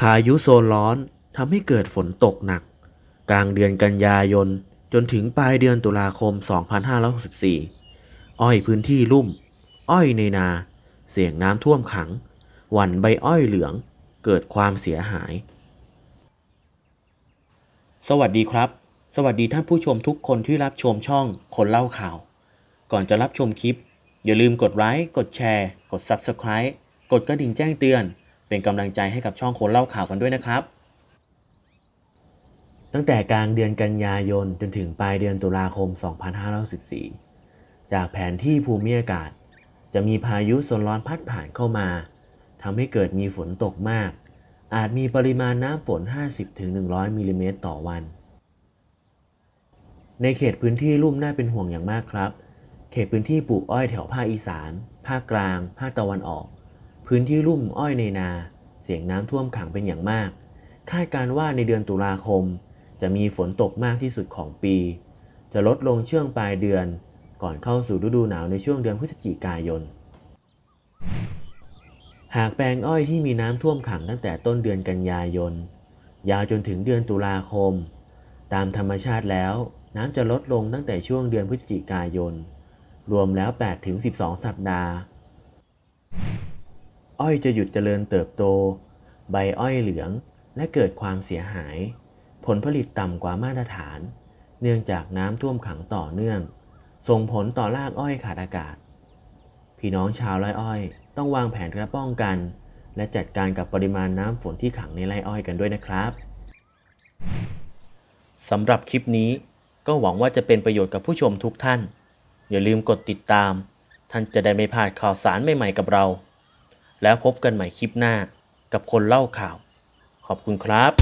พายุโซนร้อนทำให้เกิดฝนตกหนัก กลางเดือนกันยายน จนถึงปลายเดือนตุลาคม 2564 อ้อยพื้นที่ลุ่ม อ้อยในนา เสี่ยงน้ำท่วมขัง หวั่นใบอ้อยเหลือง เกิดความเสียหาย สวัสดีครับ สวัสดีท่านผู้ชมทุกคนที่รับชมช่องคนเล่าข่าว ก่อนจะรับชมคลิป อย่าลืมกดไลค์ กดแชร์ กด Subscribe กดกระดิ่งแจ้งเตือน เป็นกำลังใจให้กับช่องคนเล่าข่าวกันด้วยนะครับ ตั้งแต่กลางเดือนกันยายนจนถึงปลายเดือนตุลาคม 2564 จากแผนที่ภูมิอากาศ จะมีพายุโซนร้อนพัดผ่านเข้ามาทำให้เกิดมีฝนตกมาก อาจมีปริมาณน้ำฝน 50-100มิลลิเมตรต่อวัน ในเขตพื้นที่ลุ่มน่าเป็นห่วงอย่างมากครับ เขตพื้นที่ปลูกอ้อยแถวภาคอีสาน ภาคกลาง ภาคตะวันออก พื้นที่ลุ่มอ้อยในนา เสียงน้ำท่วมขังเป็นอย่างมาก คาดการว่าในเดือนตุลาคม จะมีฝนตกมากที่สุดของปี จะลดลงช่วงปลายเดือน ก่อนเข้าสู่ฤดูหนาวในช่วงเดือนพฤศจิกายน หากแปลงอ้อยที่มีน้ำท่วมขังตั้งแต่ต้นเดือนกันยายน ยาวจนถึงเดือนตุลาคม ตามธรรมชาติแล้ว น้ำจะลดลงตั้งแต่ช่วงเดือนพฤศจิกายน รวมแล้ว 8-12 สัปดาห์ อ้อยจะหยุดเจริญเติบโต ใบอ้อยเหลืองและเกิดความเสียหาย ผลผลิตต่ำกว่ามาตรฐาน เนื่องจากน้ำท่วมขังต่อเนื่อง ส่งผลต่อรากอ้อยขาดอากาศ พี่น้องชาวไร่อ้อย ต้องวางแผนกระป้องกัน และจัดการกับปริมาณน้ำฝนที่ขังในไร่อ้อยกันด้วยนะครับสำหรับคลิปนี้ก็หวังว่าจะเป็นประโยชน์กับผู้ชมทุกท่าน อย่าลืมกดติดตาม ท่านจะได้ไม่พลาดข่าวสารใหม่ๆกับเรา แล้วพบกันใหม่คลิปหน้ากับคนเล่าข่าว ขอบคุณครับ